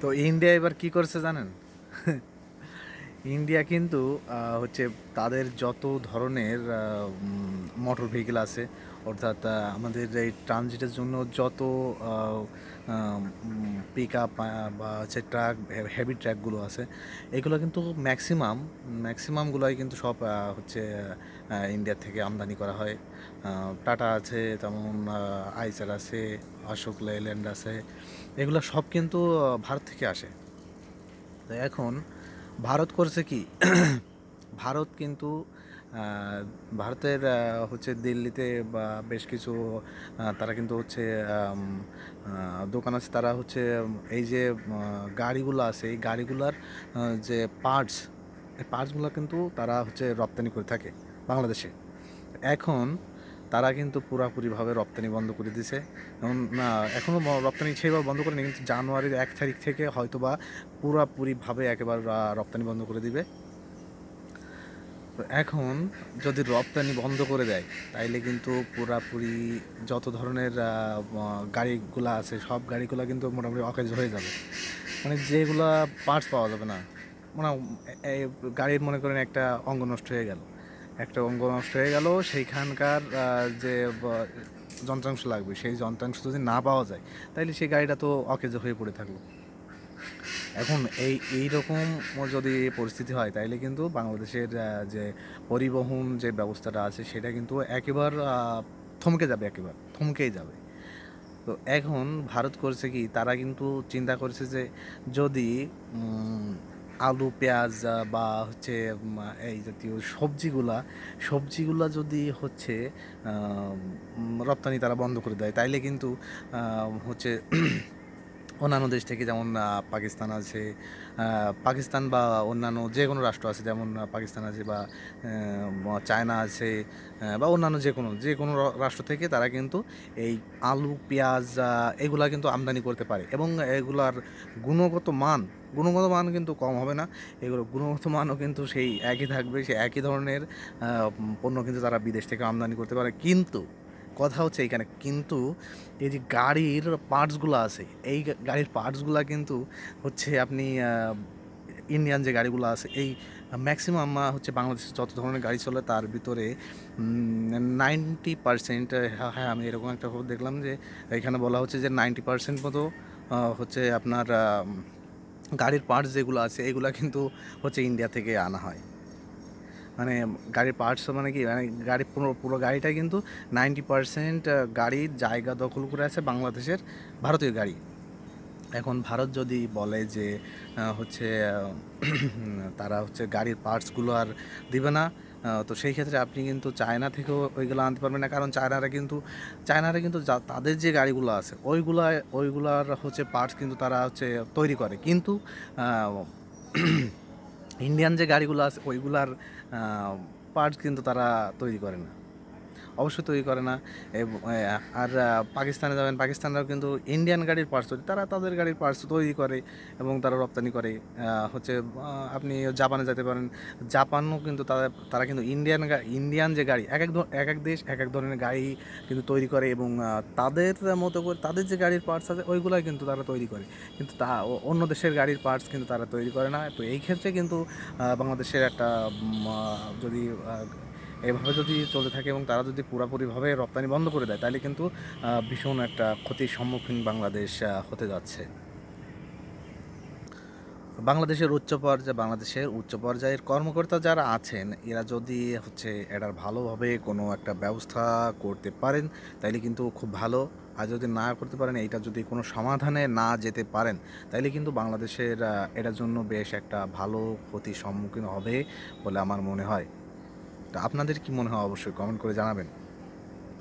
তো ইন্ডিয়া এবার কি করছে জানেন? ইন্ডিয়া কিন্তু হচ্ছে তাদের যত ধরনের মোটর ভেহিকেল আছে, অর্থাৎ আমাদের এই ট্রানজিটের জন্য যত পিক আপ বা হচ্ছে ট্রাক, হেভি ট্র্যাকগুলো আছে, এগুলো কিন্তু ম্যাক্সিমাম, ম্যাক্সিমামগুলোই কিন্তু সব হচ্ছে ইন্ডিয়া থেকে আমদানি করা হয়। টাটা আছে, তেমন আইসার আছে, অশোক লেল্যান্ড আছে, এগুলো সব কিন্তু ভারত থেকে আসে। তো এখন ভারত করছে কি? ভারত কিন্তু ভারতের হচ্ছে দিল্লিতে বা বেশ কিছু তারা কিন্তু হচ্ছে দোকান আছে। তারা হচ্ছে এই যে গাড়িগুলো আছে, এই গাড়িগুলার যে পার্টস এই পার্টসগুলো কিন্তু তারা হচ্ছে রপ্তানি করে থাকে বাংলাদেশে। এখন তারা কিন্তু পুরাপুরিভাবে রপ্তানি বন্ধ করে দিছে এবং এখনও রপ্তানি সেইভাবে বন্ধ করেনি, কিন্তু জানুয়ারির এক তারিখ থেকে হয়তোবা পুরাপুরিভাবে একেবারে রপ্তানি বন্ধ করে দিবে। এখন যদি রপ্তানি বন্ধ করে দেয়, তাইলে কিন্তু পুরাপুরি যত ধরনের গাড়িগুলা আছে, সব গাড়িগুলো কিন্তু মোটামুটি অকেজ হয়ে যাবে। মানে যেগুলা পার্টস পাওয়া যাবে না। মানে গাড়ির মনে করেন একটা অঙ্গ নষ্ট হয়ে গেল। একটা অঙ্গ নষ্ট হয়ে গেল, সেইখানকার যে যন্ত্রাংশ লাগবে, সেই যন্ত্রাংশ যদি না পাওয়া যায়, তাইলে সেই গাড়িটা তো অকেজ হয়ে পড়ে থাকল। এখন এই এই রকম যদি পরিস্থিতি হয়, তাইলে কিন্তু বাংলাদেশের যে, পরিবহন যে ব্যবস্থাটা আছে, সেটা কিন্তু একেবার থমকে যাবে একেবার, থমকেই যাবে। তো এখন ভারত করছে কি, তারা কিন্তু চিন্তা করছে যে যদি আলু, পেঁয়াজ বা হচ্ছে এই জাতীয় সবজিগুলা সবজিগুলা যদি হচ্ছে রপ্তানি তারা বন্ধ করে দেয়, তাইলে কিন্তু হচ্ছে অন্যান্য দেশ থেকে যেমন পাকিস্তান আছে পাকিস্তান বা অন্যান্য যে কোনো রাষ্ট্র আছে, যেমন পাকিস্তান আছে বা চায়না আছে বা অন্যান্য যে কোনো যে কোনো রাষ্ট্র থেকে তারা কিন্তু এই আলু, পেঁয়াজ এগুলা কিন্তু আমদানি করতে পারে এবং এগুলার গুণগত মান গুণগত মান কিন্তু কম হবে না। এগুলো গুণগত মানও কিন্তু সেই একই থাকবে সেই একই ধরনের পণ্য কিন্তু তারা বিদেশ থেকে আমদানি করতে পারে। কিন্তু কথা হচ্ছে এইখানে, কিন্তু এই যে গাড়ির পার্টসগুলো আছে, এই গাড়ির পার্টসগুলো কিন্তু হচ্ছে আপনি ইন্ডিয়ান যে গাড়িগুলো আছে, এই ম্যাক্সিমাম হচ্ছে বাংলাদেশে যত ধরনের গাড়ি চলে তার ভিতরে নাইনটি পার্সেন্ট হ্যাঁ হ্যাঁ আমি এরকম একটা খবর দেখলাম যে, এখানে বলা হচ্ছে যে নাইনটি পার্সেন্ট মতো হচ্ছে আপনার গাড়ির পার্টস যেগুলো আছে, এগুলো কিন্তু হচ্ছে ইন্ডিয়া থেকে আনা হয়। মানে গাড়ির পার্টস মানে কি? মানে গাড়ি পুরো পুরো গাড়িটা কিন্তু নাইনটি পার্সেন্ট গাড়ির জায়গা দখল করে আছে বাংলাদেশের ভারতীয় গাড়ি। এখন ভারত যদি বলে যে হচ্ছে তারা হচ্ছে গাড়ির পার্টসগুলো আর দিবে না তো সেই ক্ষেত্রে আপনি কিন্তু চায়না থেকেও ওইগুলো আনতে পারবেন না। কারণ চায়নারা কিন্তু চায়নারা কিন্তু তাদের যে গাড়িগুলো আছে ওইগুলা ওইগুলার হচ্ছে পার্টস কিন্তু তারা হচ্ছে তৈরি করে। কিন্তু ইন্ডিয়ান যে গাড়িগুলো আছে, ওইগুলার পার্টস কিন্তু তারা তৈরি করে না। অবশ্যই তৈরি করে না। আর পাকিস্তানে যাবেন, পাকিস্তানরাও কিন্তু ইন্ডিয়ান গাড়ির পার্টস তৈরি, তারা তাদের গাড়ির পার্টস তৈরি করে এবং তারা রপ্তানি করে। হচ্ছে আপনি জাপানে যেতে পারেন, জাপানও কিন্তু তারা তারা কিন্তু ইন্ডিয়ান ইন্ডিয়ান যে গাড়ি, এক এক এক এক দেশ, এক এক ধরনের গাড়ি কিন্তু তৈরি করে এবং তাদের মতো করে, তাদের যে গাড়ির পার্টস আছে, ওইগুলাই কিন্তু তারা তৈরি করে। কিন্তু তা অন্য দেশের গাড়ির পার্টস কিন্তু তারা তৈরি করে না। তো এই ক্ষেত্রে কিন্তু বাংলাদেশের একটা যদি এভাবে যদি চলতে থাকে এবং তারা যদি পুরোপুরিভাবে রপ্তানি বন্ধ করে দেয়, তাহলে কিন্তু ভীষণ একটা ক্ষতির সম্মুখীন বাংলাদেশ হতে যাচ্ছে। বাংলাদেশের উচ্চ পর্যায়ে, বাংলাদেশের উচ্চ পর্যায়ের কর্মকর্তা যারা আছেন, এরা যদি হচ্ছে এটার ভালোভাবে কোনো একটা ব্যবস্থা করতে পারেন তাইলে কিন্তু খুব ভালো। আর যদি না করতে পারেন, এইটা যদি কোনো সমাধানে না যেতে পারেন তাইলে কিন্তু বাংলাদেশের এটার জন্য বেশ একটা ভালো ক্ষতির সম্মুখীন হবে বলে আমার মনে হয়। তা আপনাদের কি মনে হয় অবশ্যই কমেন্ট করে জানাবেন।